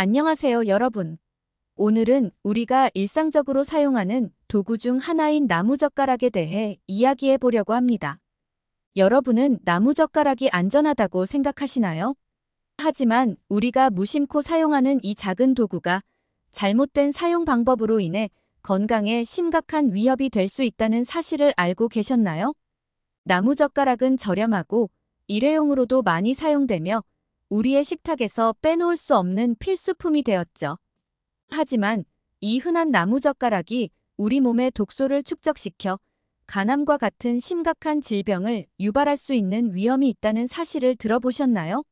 안녕하세요, 여러분. 오늘은 우리가 일상적으로 사용하는 도구 중 하나인 나무젓가락에 대해 이야기해 보려고 합니다. 여러분은 나무젓가락이 안전하다고 생각하시나요? 하지만 우리가 무심코 사용하는 이 작은 도구가 잘못된 사용 방법으로 인해 건강에 심각한 위협이 될 수 있다는 사실을 알고 계셨나요? 나무젓가락은 저렴하고 일회용으로도 많이 사용되며 우리의 식탁에서 빼놓을 수 없는 필수품이 되었죠. 하지만 이 흔한 나무젓가락이 우리 몸의 독소를 축적시켜 간암과 같은 심각한 질병을 유발할 수 있는 위험이 있다는 사실을 들어보셨나요?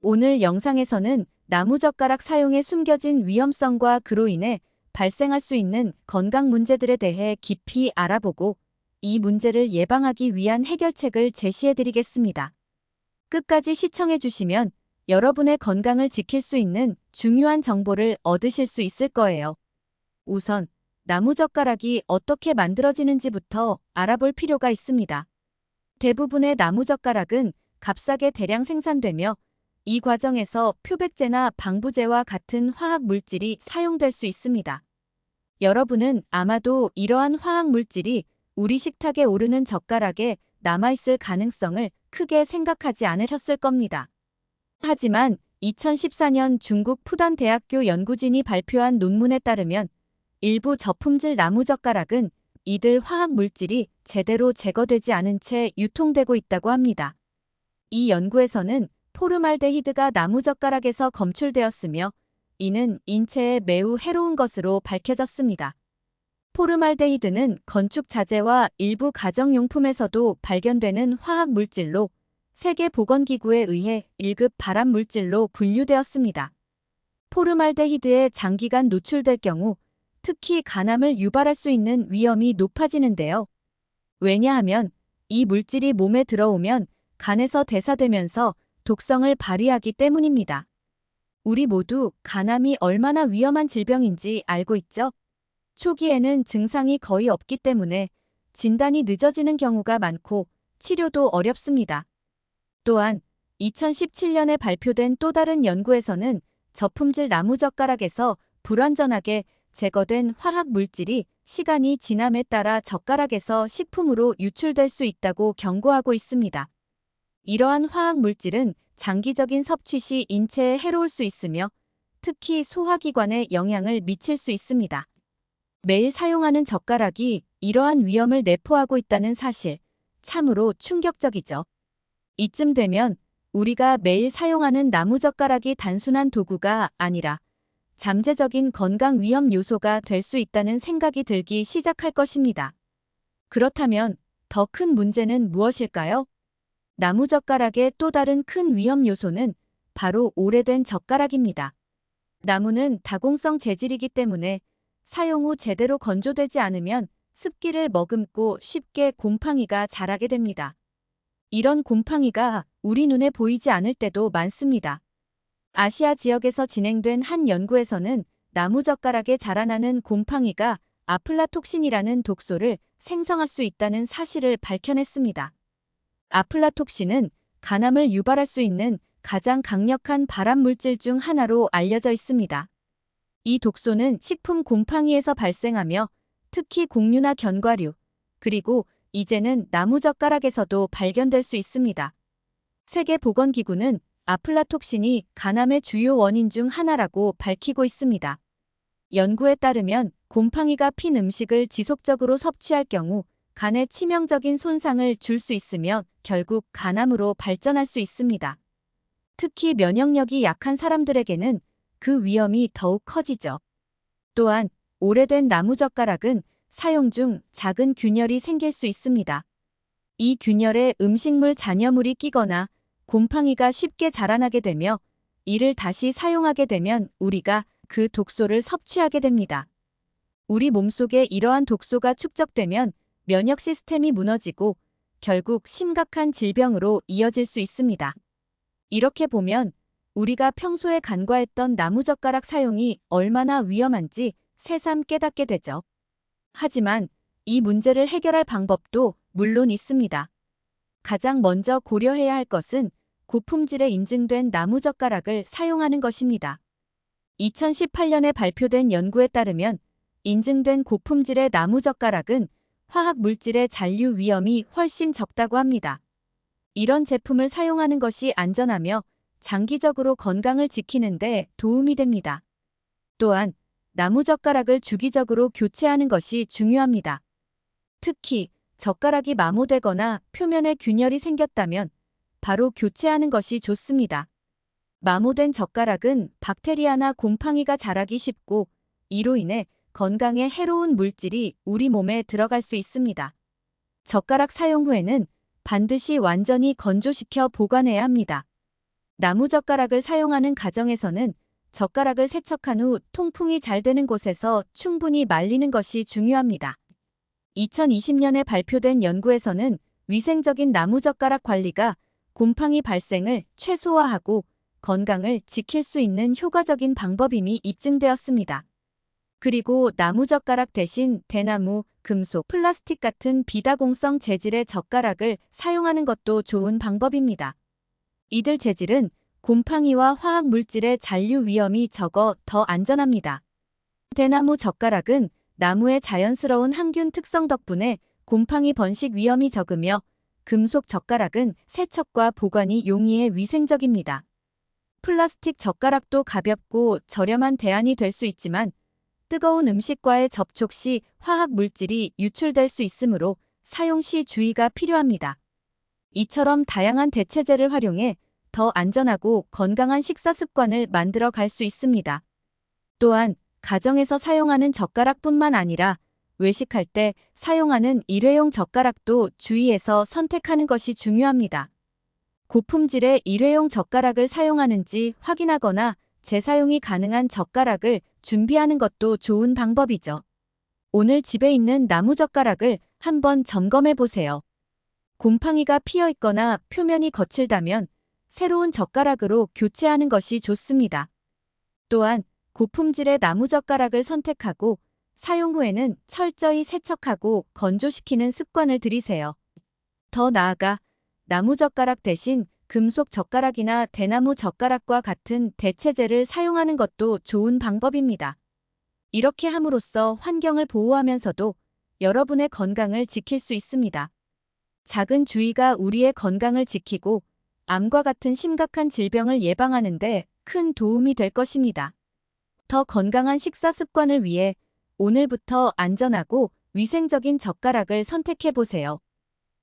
오늘 영상에서는 나무젓가락 사용에 숨겨진 위험성과 그로 인해 발생할 수 있는 건강 문제들에 대해 깊이 알아보고 이 문제를 예방하기 위한 해결책을 제시해 드리겠습니다. 끝까지 시청해 주시면 여러분의 건강을 지킬 수 있는 중요한 정보를 얻으실 수 있을 거예요. 우선 나무젓가락이 어떻게 만들어지는지부터 알아볼 필요가 있습니다. 대부분의 나무젓가락은 값싸게 대량 생산되며 이 과정에서 표백제나 방부제와 같은 화학 물질이 사용될 수 있습니다. 여러분은 아마도 이러한 화학 물질이 우리 식탁에 오르는 젓가락에 남아있을 가능성을 크게 생각하지 않으셨을 겁니다. 하지만 2014년 중국 푸단 대학교 연구진이 발표한 논문에 따르면 일부 저품질 나무젓가락은 이들 화학 물질이 제대로 제거되지 않은 채 유통되고 있다고 합니다. 이 연구에서는 포르말데히드가 나무젓가락에서 검출되었으며 이는 인체에 매우 해로운 것으로 밝혀졌습니다. 포르말데히드는 건축 자재와 일부 가정용품에서도 발견되는 화학 물질로 세계보건기구에 의해 1급 발암 물질로 분류되었습니다. 포르말데히드에 장기간 노출될 경우 특히 간암을 유발할 수 있는 위험이 높아지는데요. 왜냐하면 이 물질이 몸에 들어오면 간에서 대사되면서 독성을 발휘하기 때문입니다. 우리 모두 간암이 얼마나 위험한 질병인지 알고 있죠? 초기에는 증상이 거의 없기 때문에 진단이 늦어지는 경우가 많고 치료도 어렵습니다. 또한 2017년에 발표된 또 다른 연구에서는 저품질 나무젓가락에서 불완전하게 제거된 화학 물질이 시간이 지남에 따라 젓가락에서 식품으로 유출될 수 있다고 경고하고 있습니다. 이러한 화학 물질은 장기적인 섭취 시 인체에 해로울 수 있으며 특히 소화기관에 영향을 미칠 수 있습니다. 매일 사용하는 젓가락이 이러한 위험을 내포하고 있다는 사실, 참으로 충격적이죠. 이쯤 되면 우리가 매일 사용하는 나무젓가락이 단순한 도구가 아니라 잠재적인 건강 위험 요소가 될 수 있다는 생각이 들기 시작할 것입니다. 그렇다면 더 큰 문제는 무엇일까요? 나무젓가락의 또 다른 큰 위험 요소는 바로 오래된 젓가락입니다. 나무는 다공성 재질이기 때문에 사용 후 제대로 건조되지 않으면 습기를 머금고 쉽게 곰팡이가 자라게 됩니다. 이런 곰팡이가 우리 눈에 보이지 않을 때도 많습니다. 아시아 지역에서 진행된 한 연구에서는 나무젓가락에 자라나는 곰팡이가 아플라톡신이라는 독소를 생성할 수 있다는 사실을 밝혀냈습니다. 아플라톡신은 간암을 유발할 수 있는 가장 강력한 발암 물질 중 하나로 알려져 있습니다. 이 독소는 식품 곰팡이에서 발생하며 특히 곡류나 견과류, 그리고 이제는 나무젓가락에서도 발견될 수 있습니다. 세계보건기구는 아플라톡신이 간암의 주요 원인 중 하나라고 밝히고 있습니다. 연구에 따르면 곰팡이가 핀 음식을 지속적으로 섭취할 경우 간에 치명적인 손상을 줄 수 있으며 결국 간암으로 발전할 수 있습니다. 특히 면역력이 약한 사람들에게는 그 위험이 더욱 커지죠. 또한 오래된 나무젓가락은 사용 중 작은 균열이 생길 수 있습니다. 이 균열에 음식물 잔여물이 끼거나 곰팡이가 쉽게 자라나게 되며 이를 다시 사용하게 되면 우리가 그 독소를 섭취하게 됩니다. 우리 몸속에 이러한 독소가 축적되면 면역 시스템이 무너지고 결국 심각한 질병으로 이어질 수 있습니다. 이렇게 보면 우리가 평소에 간과했던 나무젓가락 사용이 얼마나 위험한지 새삼 깨닫게 되죠. 하지만 이 문제를 해결할 방법도 물론 있습니다. 가장 먼저 고려해야 할 것은 고품질에 인증된 나무젓가락을 사용하는 것입니다. 2018년에 발표된 연구에 따르면 인증된 고품질의 나무젓가락은 화학 물질의 잔류 위험이 훨씬 적다고 합니다. 이런 제품을 사용하는 것이 안전하며 장기적으로 건강을 지키는 데 도움이 됩니다. 또한 나무젓가락을 주기적으로 교체하는 것이 중요합니다. 특히 젓가락이 마모되거나 표면에 균열이 생겼다면 바로 교체하는 것이 좋습니다. 마모된 젓가락은 박테리아나 곰팡이가 자라기 쉽고 이로 인해 건강에 해로운 물질이 우리 몸에 들어갈 수 있습니다. 젓가락 사용 후에는 반드시 완전히 건조시켜 보관해야 합니다. 나무젓가락을 사용하는 가정에서는 젓가락을 세척한 후 통풍이 잘 되는 곳에서 충분히 말리는 것이 중요합니다. 2020년에 발표된 연구에서는 위생적인 나무젓가락 관리가 곰팡이 발생을 최소화하고 건강을 지킬 수 있는 효과적인 방법임이 입증되었습니다. 그리고 나무젓가락 대신 대나무, 금속, 플라스틱 같은 비다공성 재질의 젓가락을 사용하는 것도 좋은 방법입니다. 이들 재질은 곰팡이와 화학 물질의 잔류 위험이 적어 더 안전합니다. 대나무 젓가락은 나무의 자연스러운 항균 특성 덕분에 곰팡이 번식 위험이 적으며 금속 젓가락은 세척과 보관이 용이해 위생적입니다. 플라스틱 젓가락도 가볍고 저렴한 대안이 될 수 있지만 뜨거운 음식과의 접촉 시 화학 물질이 유출될 수 있으므로 사용 시 주의가 필요합니다. 이처럼 다양한 대체제를 활용해 더 안전하고 건강한 식사 습관을 만들어 갈 수 있습니다. 또한 가정에서 사용하는 젓가락뿐만 아니라 외식할 때 사용하는 일회용 젓가락도 주의해서 선택하는 것이 중요합니다. 고품질의 일회용 젓가락을 사용하는지 확인하거나 재사용이 가능한 젓가락을 준비하는 것도 좋은 방법이죠. 오늘 집에 있는 나무 젓가락을 한번 점검해 보세요. 곰팡이가 피어 있거나 표면이 거칠다면 새로운 젓가락으로 교체하는 것이 좋습니다. 또한 고품질의 나무 젓가락을 선택하고 사용 후에는 철저히 세척하고 건조시키는 습관을 들이세요. 더 나아가 나무 젓가락 대신 금속 젓가락이나 대나무 젓가락과 같은 대체제를 사용하는 것도 좋은 방법입니다. 이렇게 함으로써 환경을 보호하면서도 여러분의 건강을 지킬 수 있습니다. 작은 주의가 우리의 건강을 지키고 암과 같은 심각한 질병을 예방하는데 큰 도움이 될 것입니다. 더 건강한 식사 습관을 위해 오늘부터 안전하고 위생적인 젓가락을 선택해 보세요.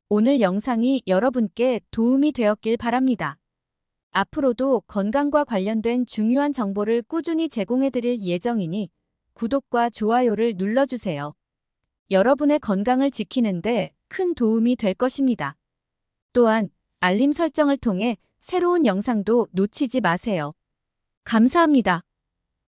오늘 영상이 여러분께 도움이 되었길 바랍니다. 앞으로도 건강과 관련된 중요한 정보를 꾸준히 제공해 드릴 예정이니 구독과 좋아요를 눌러주세요. 여러분의 건강을 지키는데 큰 도움이 될 것입니다. 또한 알림 설정을 통해 새로운 영상도 놓치지 마세요. 감사합니다.